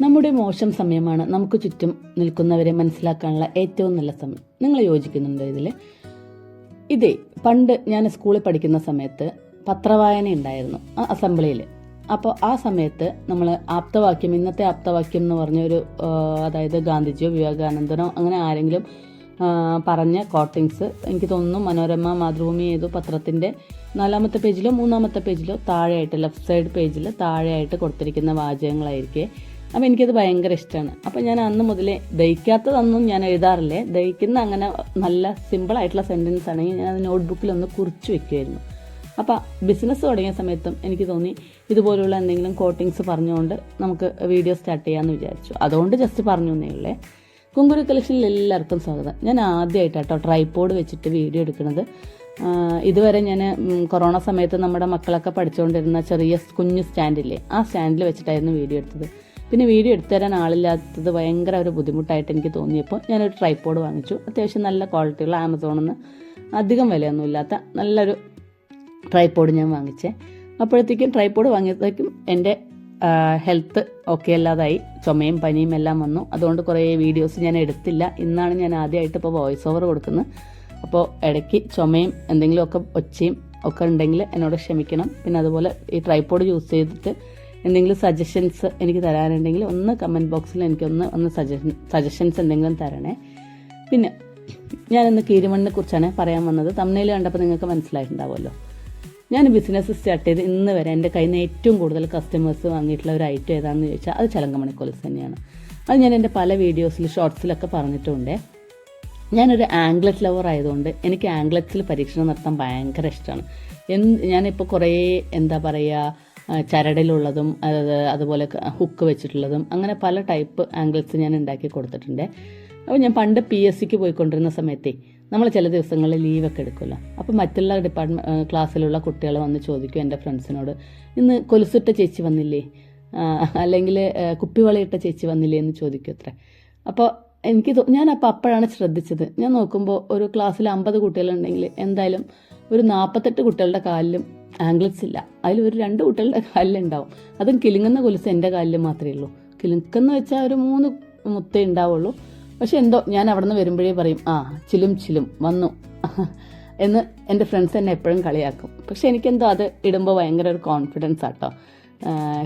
നമ്മുടെ മോശം സമയമാണ് നമുക്ക് ചുറ്റും നിൽക്കുന്നവരെ മനസ്സിലാക്കാനുള്ള ഏറ്റവും നല്ല സമയം. നിങ്ങൾ യോജിക്കുന്നുണ്ടോ ഇതിൽ ഇതേ പണ്ട് ഞാൻ സ്കൂളിൽ പഠിക്കുന്ന സമയത്ത് പത്രവായന ഉണ്ടായിരുന്നു ആ അസംബ്ലിയിൽ അപ്പോൾ ആ സമയത്ത് നമ്മൾ ആപ്തവാക്യം ഇന്നത്തെ ആപ്തവാക്യം എന്ന് പറഞ്ഞൊരു ഒരു അതായത് ഗാന്ധിജിയോ വിവേകാനന്ദനോ അങ്ങനെ ആരെങ്കിലും പറഞ്ഞ കോട്ടിങ്സ് എനിക്ക് തോന്നുന്നു മനോരമ മാതൃഭൂമി ഏതോ പത്രത്തിന്റെ നാലാമത്തെ പേജിലോ മൂന്നാമത്തെ പേജിലോ താഴെയായിട്ട് ലെഫ്റ്റ് സൈഡ് പേജിൽ താഴെയായിട്ട് കൊടുത്തിരിക്കുന്ന വാചകങ്ങളായിരിക്കെ അപ്പോൾ എനിക്കത് ഭയങ്കര ഇഷ്ടമാണ് അപ്പോൾ ഞാൻ അന്ന് മുതലേ ദഹിക്കാത്തതൊന്നും ഞാൻ എഴുതാറില്ലേ? ദഹിക്കുന്ന അങ്ങനെ നല്ല സിമ്പിളായിട്ടുള്ള സെന്റൻസ് ആണെങ്കിൽ ഞാൻ അത് നോട്ട്ബുക്കിലൊന്ന് കുറിച്ച് വെക്കുമായിരുന്നു അപ്പോൾ ബിസിനസ് തുടങ്ങിയ സമയത്തും എനിക്ക് തോന്നി ഇതുപോലുള്ള എന്തെങ്കിലും കോട്ടിങ്സ് പറഞ്ഞുകൊണ്ട് നമുക്ക് വീഡിയോ സ്റ്റാർട്ട് ചെയ്യാമെന്ന് വിചാരിച്ചു. അതുകൊണ്ട് ജസ്റ്റ് പറഞ്ഞു എന്നേ ഉള്ളേ. കുങ്കുരു കളക്ഷനിൽ എല്ലാവർക്കും സ്വാഗതം. ഞാൻ ആദ്യമായിട്ട് കേട്ടോ ട്രൈപോഡ് വെച്ചിട്ട് വീഡിയോ എടുക്കുന്നത്. ഇതുവരെ ഞാൻ കൊറോണ സമയത്ത് നമ്മുടെ മക്കളൊക്കെ പഠിച്ചുകൊണ്ടിരുന്ന ചെറിയ കുഞ്ഞു സ്റ്റാൻഡില്ലേ ആ സ്റ്റാൻഡിൽ വെച്ചിട്ടായിരുന്നു വീഡിയോ എടുത്തത്. പിന്നെ വീഡിയോ എടുത്തു തരാൻ ആളില്ലാത്തത് ഭയങ്കര ഒരു ബുദ്ധിമുട്ടായിട്ട് എനിക്ക് തോന്നിയപ്പോൾ ഞാനൊരു ട്രൈപ്പോഡ് വാങ്ങിച്ചു. അത്യാവശ്യം നല്ല ക്വാളിറ്റിയുള്ള ആമസോണിൽ നിന്ന് അധികം വിലയൊന്നുമില്ലാത്ത നല്ലൊരു ട്രൈപ്പോഡ് ഞാൻ വാങ്ങിച്ചേ. അപ്പോഴത്തേക്കും ട്രൈപ്പോഡ് വാങ്ങിയപ്പോഴത്തേക്കും എന്റെ ഹെൽത്ത് ഓക്കെ അല്ലാതായി. ചുമയും പനിയും എല്ലാം വന്നു. അതുകൊണ്ട് കുറേ വീഡിയോസ് ഞാൻ എടുത്തില്ല. ഇന്നാണ് ഞാൻ ആദ്യമായിട്ട് ഇപ്പോൾ വോയിസ് ഓവർ കൊടുക്കുന്നത്. അപ്പോൾ ഇടയ്ക്ക് ചുമയും എന്തെങ്കിലുമൊക്കെ ഒച്ചയും ഒക്കെ ഉണ്ടെങ്കിൽ എന്നോട് ക്ഷമിക്കണം. പിന്നെ അതുപോലെ ഈ ട്രൈപ്പോഡ് യൂസ് ചെയ്തിട്ട് എന്തെങ്കിലും സജഷൻസ് എനിക്ക് തരാനുണ്ടെങ്കിൽ ഒന്ന് കമന്റ് ബോക്സിൽ എനിക്കൊന്ന് ഒന്ന് സജഷൻ സജഷൻസ് എന്തെങ്കിലും തരണേ. പിന്നെ ഞാനിന്ന് കീരിമണ്ണിനെ കുറിച്ചാണ് പറയാൻ വന്നത്. തമിഴിൽ കണ്ടപ്പോൾ നിങ്ങൾക്ക് മനസ്സിലായിട്ടുണ്ടാവുമല്ലോ. ഞാൻ ബിസിനസ് സ്റ്റാർട്ട് ചെയ്ത് ഇന്ന് വരെ എന്റെ കയ്യിൽ നിന്ന് ഏറ്റവും കൂടുതൽ കസ്റ്റമേഴ്സ് വാങ്ങിയിട്ടുള്ള ഒരു ഐറ്റം ഏതാണെന്ന് ചോദിച്ചാൽ അത് ചലങ്കമണി കൊലുസ് തന്നെയാണ്. അത് ഞാൻ എന്റെ പല വീഡിയോസിൽ ഷോർട്സിലൊക്കെ പറഞ്ഞിട്ടുണ്ട്. ഞാനൊരു ആംഗ്ലറ്റ് ലവർ ആയതുകൊണ്ട് എനിക്ക് ആംഗ്ലറ്റ്സിൽ പരീക്ഷണം നടത്താൻ ഭയങ്കര ഇഷ്ടമാണ്. എന്ത് ഞാനിപ്പോൾ കുറേ എന്താ പറയുക ചരടിലുള്ളതും അത് അതുപോലെ ഹുക്ക് വെച്ചിട്ടുള്ളതും അങ്ങനെ പല ടൈപ്പ് ആംഗിൾസ് ഞാൻ ഉണ്ടാക്കി കൊടുത്തിട്ടുണ്ട്. അപ്പോൾ ഞാൻ പണ്ട് പി എസ് സിക്ക് പോയിക്കൊണ്ടിരുന്ന സമയത്തെ നമ്മൾ ചില ദിവസങ്ങളിൽ ലീവൊക്കെ എടുക്കുമല്ലോ. അപ്പോൾ മറ്റുള്ള ഡിപ്പാർട്ട്മെന്റ് ക്ലാസ്സിലുള്ള കുട്ടികൾ വന്ന് ചോദിക്കും എന്റെ ഫ്രണ്ട്സിനോട് ഇന്ന് കൊലുസിട്ട ചേച്ചി വന്നില്ലേ? അല്ലെങ്കിൽ കുപ്പിവളയിട്ട ചേച്ചി വന്നില്ലേ? എന്ന് ചോദിക്കും അത്ര. അപ്പോൾ എനിക്ക് ഞാൻ അപ്പോൾ അപ്പോഴാണ് ശ്രദ്ധിച്ചത്. ഞാൻ നോക്കുമ്പോൾ ഒരു ക്ലാസ്സിൽ അമ്പത് കുട്ടികളുണ്ടെങ്കിൽ എന്തായാലും ഒരു നാൽപ്പത്തെട്ട് കുട്ടികളുടെ കാലിലും ആംഗ്ലറ്റ്സ് ഇല്ല. അതിൽ ഒരു രണ്ട് കുട്ടികളുടെ കാലിലുണ്ടാവും. അതും കിലുങ്ങുന്ന കൊലുസ് എന്റെ കാലിൽ മാത്രമേ ഉള്ളൂ. കിലുക്കെന്ന് വെച്ചാൽ ഒരു മൂന്ന് മുത്തേ ഉണ്ടാവുള്ളൂ. പക്ഷെ എന്തോ ഞാൻ അവിടെ നിന്ന് വരുമ്പോഴേ പറയും ആ ചിലും ചിലും വന്നു. എന്ന് എന്റെ ഫ്രണ്ട്സ് എന്നെ എപ്പോഴും കളിയാക്കും. പക്ഷെ എനിക്കെന്തോ അത് ഇടുമ്പോൾ ഭയങ്കര ഒരു കോൺഫിഡൻസ് ആട്ടോ.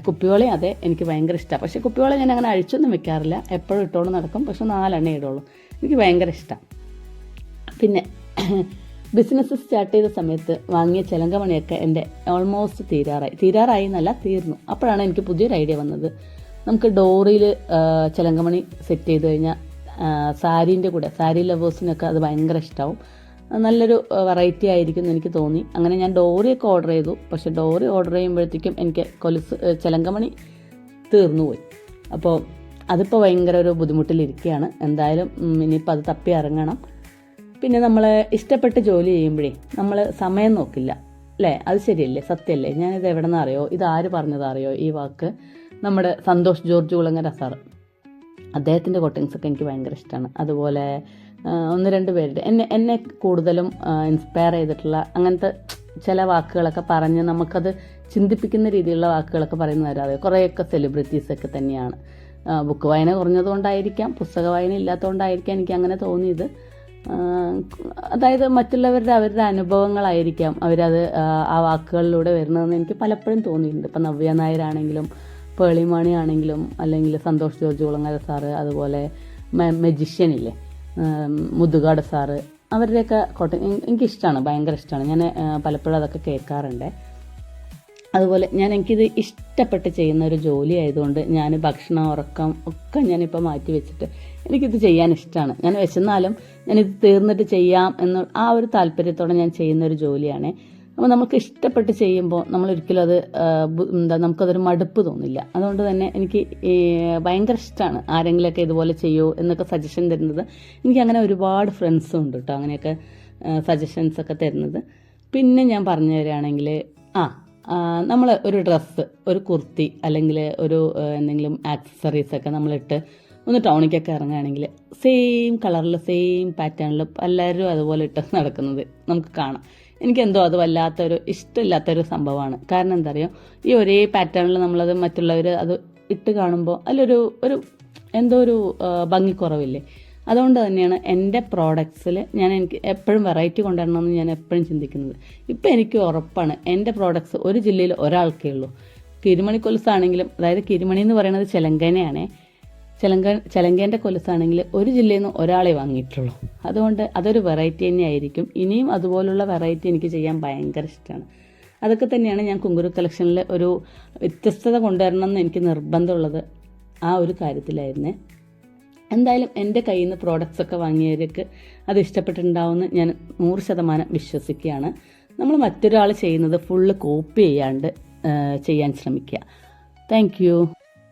കുപ്പിവളയും അതെ എനിക്ക് ഭയങ്കര ഇഷ്ടമാണ് പക്ഷേ കുപ്പിവള ഞാൻ അങ്ങനെ അഴിച്ചൊന്നും വെക്കാറില്ല. എപ്പോഴും ഇട്ടോണ്ട് നടക്കും. പക്ഷെ നാലെണ്ണേ ഇടുള്ളൂ. എനിക്ക് ഭയങ്കര ഇഷ്ടമാണ് പിന്നെ ബിസിനസ് സ്റ്റാർട്ട് ചെയ്ത സമയത്ത് വാങ്ങിയ ചിലങ്കമണിയൊക്കെ എന്റെ ഓൾമോസ്റ്റ് തീരാറായി. തീരാറായി എന്നല്ല തീർന്നു. അപ്പോഴാണ് എനിക്ക് പുതിയൊരു ഐഡിയ വന്നത്. നമുക്ക് ഡോറിയിൽ ചിലങ്കമണി സെറ്റ് ചെയ്ത് കഴിഞ്ഞാൽ സാരീന്റെ കൂടെ സാരി ലവേഴ്സിനൊക്കെ അത് ഭയങ്കര ഇഷ്ടമാവും നല്ലൊരു വെറൈറ്റി ആയിരിക്കും എന്ന് എനിക്ക് തോന്നി. അങ്ങനെ ഞാൻ ഡോറിയൊക്കെ ഓർഡർ ചെയ്തു. പക്ഷേ ഡോറി ഓർഡർ ചെയ്യുമ്പോഴത്തേക്കും എനിക്ക് കൊലുസ് ചിലങ്കമണി തീർന്നു പോയി അപ്പോൾ അതിപ്പോൾ ഭയങ്കര ഒരു ബുദ്ധിമുട്ടിലിരിക്കുകയാണ് എന്തായാലും ഇനിയിപ്പോൾ അത് തപ്പി ഇറങ്ങണം. പിന്നെ നമ്മൾ ഇഷ്ടപ്പെട്ട ജോലി ചെയ്യുമ്പോഴേ നമ്മൾ സമയം നോക്കില്ല. അല്ലേ? അത് ശരിയല്ലേ? സത്യമല്ലേ ഞാനിത് എവിടെ നിന്ന് അറിയോ? ഇത് ആര് പറഞ്ഞതറിയോ ഈ വാക്ക് നമ്മുടെ സന്തോഷ് ജോർജ് കുളങ്ങര സാറ്. അദ്ദേഹത്തിന്റെ ഒക്കെ എനിക്ക് ഭയങ്കര ഇഷ്ടമാണ് അതുപോലെ ഒന്ന് രണ്ട് പേരുടെ എന്നെ എന്നെ കൂടുതലും ഇൻസ്പയർ ചെയ്തിട്ടുള്ള അങ്ങനത്തെ ചില വാക്കുകളൊക്കെ പറഞ്ഞ് നമുക്കത് ചിന്തിപ്പിക്കുന്ന രീതിയിലുള്ള വാക്കുകളൊക്കെ പറയുന്നവരാതെ കുറേയൊക്കെ സെലിബ്രിറ്റീസൊക്കെ തന്നെയാണ്. ബുക്ക് വായന കുറഞ്ഞതുകൊണ്ടായിരിക്കാം പുസ്തക വായന ഇല്ലാത്തതുകൊണ്ടായിരിക്കാം എനിക്ക് അങ്ങനെ തോന്നിയത്. അതായത് മറ്റുള്ളവരുടെ അവരുടെ അനുഭവങ്ങളായിരിക്കാം അവരത് ആ, വാക്കുകളിലൂടെ വരുന്നതെന്ന് എനിക്ക് പലപ്പോഴും തോന്നിയിട്ടുണ്ട്. ഇപ്പം നവ്യ നായരാണെങ്കിലും പേളിമാണി ആണെങ്കിലും അല്ലെങ്കിൽ സന്തോഷ് ജോർജ് കുളങ്ങര സാറ് അതുപോലെ മെജിഷ്യൻ ഇല്ലേ മുതുകാട് സാറ് അവരുടെയൊക്കെ കോട്ടയം എനിക്കിഷ്ടമാണ് ഭയങ്കര ഇഷ്ടമാണ് ഞാൻ പലപ്പോഴും അതൊക്കെ കേൾക്കാറുണ്ട്. അതുപോലെ ഞാൻ എനിക്കിത് ഇഷ്ടപ്പെട്ട് ചെയ്യുന്ന ഒരു ജോലി ആയതുകൊണ്ട് ഞാൻ ഭക്ഷണം ഉറക്കം ഒക്കെ ഞാനിപ്പോൾ മാറ്റി വെച്ചിട്ട് എനിക്കിത് ചെയ്യാൻ ഇഷ്ടമാണ് ഞാൻ വിശന്നാലും ഞാനിത് തീർന്നിട്ട് ചെയ്യാം എന്ന ആ ഒരു താല്പര്യത്തോടെ ഞാൻ ചെയ്യുന്ന ഒരു ജോലിയാണ്. അപ്പോൾ നമുക്ക് ഇഷ്ടപ്പെട്ട് ചെയ്യുമ്പോൾ നമ്മൾ ഒരിക്കലും അത് എന്താ നമുക്കതൊരു മടുപ്പ് തോന്നില്ല. അതുകൊണ്ട് തന്നെ എനിക്ക് ഭയങ്കര ഇഷ്ടമാണ് ആരെങ്കിലുമൊക്കെ ഇതുപോലെ ചെയ്യുമോ എന്നൊക്കെ സജഷൻ തരുന്നത്. എനിക്ക് അങ്ങനെ ഒരുപാട് ഫ്രണ്ട്സും ഉണ്ട് കേട്ടോ അങ്ങനെയൊക്കെ സജഷൻസ് ഒക്കെ തരുന്നത്. പിന്നെ ഞാൻ പറഞ്ഞു തരികയാണെങ്കിൽ ആ നമ്മൾ ഒരു ഡ്രസ്സ് ഒരു കുർത്തി അല്ലെങ്കിൽ ഒരു എന്തെങ്കിലും ആക്സസറീസ് ഒക്കെ നമ്മളിട്ട് ഒന്ന് ടൗണിക്കൊക്കെ ഇറങ്ങുകയാണെങ്കിൽ സെയിം കളറിൽ സെയിം പാറ്റേണിൽ എല്ലാവരും അതുപോലെ ഇട്ട് നടക്കുന്നത് നമുക്ക് കാണാം. എനിക്കെന്തോ അത് വല്ലാത്തൊരു ഇഷ്ടമില്ലാത്തൊരു സംഭവമാണ്. കാരണം എന്താ പറയുക ഈ ഒരേ പാറ്റേണിൽ നമ്മളത് മറ്റുള്ളവർ അത് ഇട്ട് കാണുമ്പോൾ അതിലൊരു ഒരു എന്തോ ഒരു ഭംഗിക്കുറവില്ലേ? അതുകൊണ്ട് തന്നെയാണ് എന്റെ പ്രോഡക്ട്സിൽ ഞാൻ എനിക്ക് എപ്പോഴും വെറൈറ്റി കൊണ്ടുവരണമെന്ന് ഞാൻ എപ്പോഴും ചിന്തിക്കുന്നത്. ഇപ്പം എനിക്ക് ഉറപ്പാണ് എന്റെ പ്രോഡക്ട്സ് ഒരു ജില്ലയിൽ ഒരാൾക്കേ ഉള്ളൂ. കിരുമണി കൊലുസാണെങ്കിലും അതായത് കിരുമണി എന്ന് പറയുന്നത് ചെലങ്കനയാണ്. ചെലങ്ക ചെലങ്കേന്റെ കൊലുസാണെങ്കിൽ ഒരു ജില്ലയിൽ നിന്ന് ഒരാളെ വാങ്ങിയിട്ടുള്ളൂ. അതുകൊണ്ട് അതൊരു വെറൈറ്റി തന്നെയായിരിക്കും. ഇനിയും അതുപോലുള്ള വെറൈറ്റി എനിക്ക് ചെയ്യാൻ ഭയങ്കര ഇഷ്ടമാണ്. അതൊക്കെ തന്നെയാണ് ഞാൻ കുങ്കുരു കളക്ഷനിൽ ഒരു വ്യത്യസ്തത കൊണ്ടുവരണം എന്ന് എനിക്ക് നിർബന്ധമുള്ളത് ആ ഒരു കാര്യത്തിലായിരുന്നേ. എന്തായാലും എന്റെ കയ്യിൽ നിന്ന് പ്രോഡക്റ്റ്സ് ഒക്കെ വാങ്ങിയവർക്ക് അത് ഇഷ്ടപ്പെട്ടിട്ടുണ്ടാവുമെന്ന് ഞാൻ നൂറ് ശതമാനം വിശ്വസിക്കുകയാണ്. നമ്മൾ മറ്റൊരാൾ ചെയ്യുന്നത് ഫുള്ള് കോപ്പി ചെയ്യാണ്ട് ചെയ്യാൻ ശ്രമിക്കുക. താങ്ക്